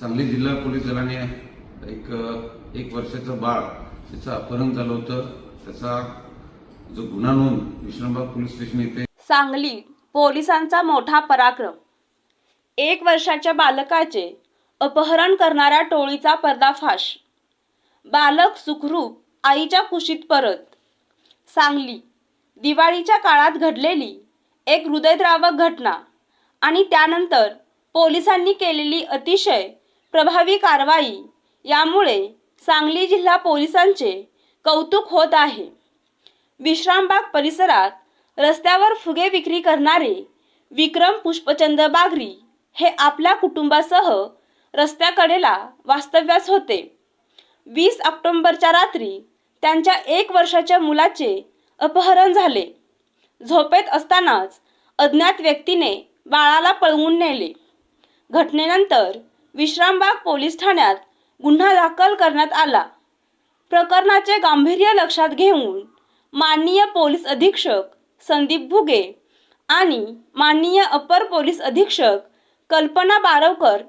सांगली जिल्हा पोलीस दलाने एक एक वर्षाचं बाळ त्याचं अपहरण झालं होतं. त्याचा जो गुन्हा नोंद विश्रामबाग पोलीस स्टेशन येथे सांगली पोलिसांचा मोठा पराक्रम. एक वर्षाच्या बालकाचे अपहरण करणाऱ्या टोळीचा पर्दाफाश. बालक सुखरूप आईच्या कुशीत परत. सांगली दिवाळीच्या काळात घडलेली एक हृदयद्रावक घटना आणि त्यानंतर पोलिसांनी केलेली अतिशय प्रभावी कारवाई. यामुळे सांगली जिल्हा पोलिसांचे कौतुक होत आहे. विश्रामबाग परिसरात रस्त्यावर फुगे विक्री करणारे विक्रम पुष्पचंद बागरी हे आपल्या कुटुंबासह रस्त्याकडेला वास्तव्यास होते. वीस ऑक्टोंबरच्या रात्री त्यांच्या एक वर्षाच्या मुलाचे अपहरण झाले. झोपेत असतानाच अज्ञात व्यक्तीने बाळाला पळवून नेले. घटनेनंतर विश्रामबाग पोलीस ठाण्यात गुन्हा दाखल करण्यात आला. प्रकरणाचे गांभीर्य लक्षात घेऊन माननीय पोलीस अधीक्षक संदीप भुगे आणि माननीय अपर पोलीस अधीक्षक कल्पना बारवकर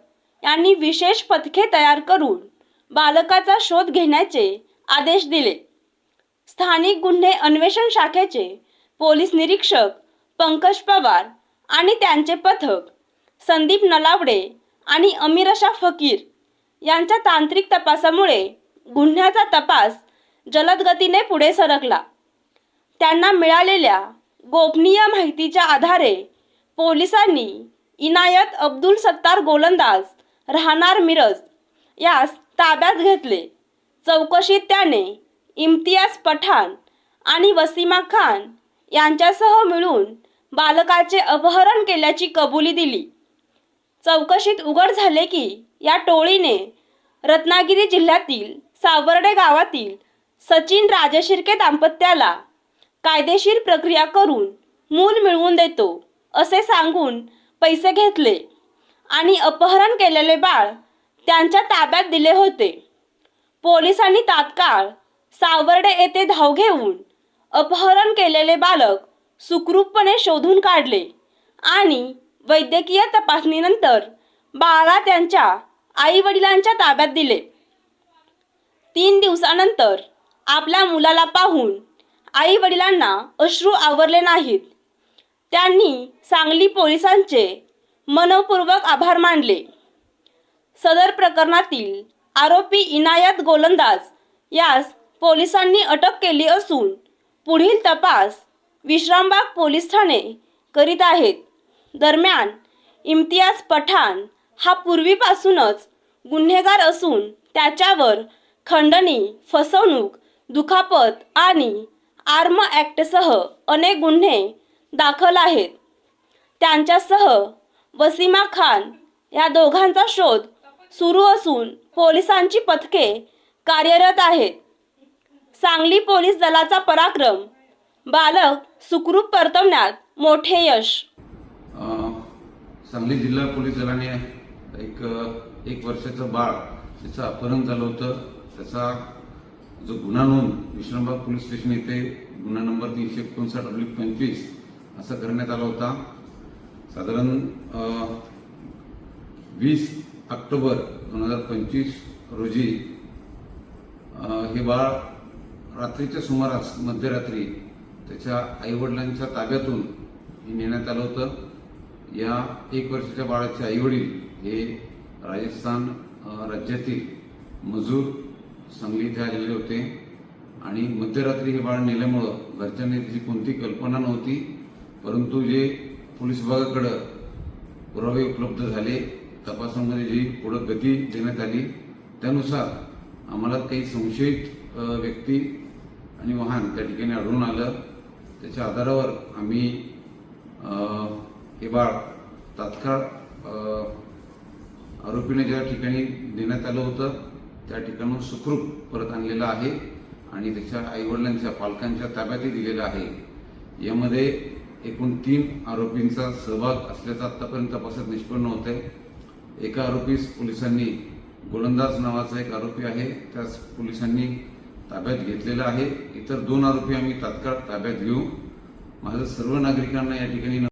यांनी विशेष पथके तयार करून बालकाचा शोध घेण्याचे आदेश दिले. स्थानिक गुन्हे अन्वेषण शाखेचे पोलीस निरीक्षक पंकज पवार आणि त्यांचे पथक संदीप नलावडे आणि अमीरशा फकीर यांच्या तांत्रिक तपासामुळे गुन्ह्याचा तपास जलद गतीने पुढे सरकला. त्यांना मिळालेल्या गोपनीय माहितीच्या आधारे पोलिसांनी इनायत अब्दुल सत्तार गोलंदाज राहणार मिरज यास ताब्यात घेतले. चौकशीत त्याने इम्तियाज पठाण आणि वसीमा खान यांच्यासह मिळून बालकाचे अपहरण केल्याची कबुली दिली. चौकशीत उघड झाले की या टोळीने रत्नागिरी जिल्ह्यातील सावर्डे गावातील सचिन राजशिर्के दाम्पत्याला कायदेशीर प्रक्रिया करून मूल मिळवून देतो असे सांगून पैसे घेतले आणि अपहरण केलेले बाळ त्यांच्या ताब्यात दिले होते. पोलिसांनी तात्काळ सावर्डे येथे धाव घेऊन अपहरण केलेले बालक सुखरूपपणे शोधून काढले आणि वैद्यकीय तपासणीनंतर बाळाला त्यांच्या आई वडिलांच्या ताब्यात दिले. तीन दिवसानंतर आपल्या मुलाला पाहून आई वडिलांना अश्रू आवरले नाहीत. त्यांनी सांगली पोलिसांचे मनपूर्वक आभार मानले. सदर प्रकरणातील आरोपी इनायत गोलंदाज यास पोलिसांनी अटक केली असून पुढील तपास विश्रामबाग पोलीस ठाणे करीत आहेत. दरम्यान इम्तियाज पठाण हा पूर्वीपासूनच गुन्हेगार असून त्याच्यावर खंडणी फसवणूक दुखापत आणि आर्म ॲक्टसह अनेक गुन्हे दाखल आहेत. त्यांच्यासह वसीमा खान या दोघांचा शोध सुरू असून पोलिसांची पथके कार्यरत आहेत. सांगली पोलीस दलाचा पराक्रम बालक सुखरूप परतवण्यात मोठे यश सांगली जिल्हा पोलीस दलाने एक एक वर्षाचं बाळ त्याचं अपहरण झालं होतं त्याचा जो गुन्हा नोंद विश्रामबाग पोलीस स्टेशन येथे गुन्हा नंबर तीनशे एकोणसाठ अब्लिक पंचवीस असा करण्यात आला होता. साधारण वीस ऑक्टोबर दोन हजार पंचवीस रोजी हे बाळ रात्रीच्या सुमारास मध्यरात्री त्याच्या आईवडिलांच्या ताब्यातून हे नेण्यात आलं होतं. या एक वर्षाच्या बाळाचे आईवडील हे राजस्थान राज्यातील मजूर सांगली इथे आलेले होते. आणि मध्यरात्री हे बाळ नेल्यामुळं घरच्यांनी त्याची कोणती कल्पना नव्हती परंतु जे पोलीस विभागाकडं पुरावे उपलब्ध झाले तपासामध्ये जी पुढं गती देण्यात आली त्यानुसार आम्हाला काही संशयित व्यक्ती आणि वाहन त्या ठिकाणी आढळून आलं. त्याच्या आधारावर आम्ही अ, हे बाळ तात्काळ आरोपीने ज्या ठिकाणी देण्यात आलं होतं त्या ठिकाणून सुखरूप परत आणलेलं आहे आणि त्याच्या आईवडिलांच्या पालकांच्या ताब्यातही दिलेलं आहे. यामध्ये एकूण तीन आरोपींचा सहभाग असल्याचं आत्तापर्यंत तपासात निष्पन्न होत आहे एका आरोपीस पोलिसांनी गोलंदाज नावाचा एक आरोपी आहे त्यास पोलिसांनी ताब्यात घेतलेला आहे. इतर दोन आरोपी आम्ही तात्काळ ताब्यात घेऊ. माझं सर्व नागरिकांना या ठिकाणी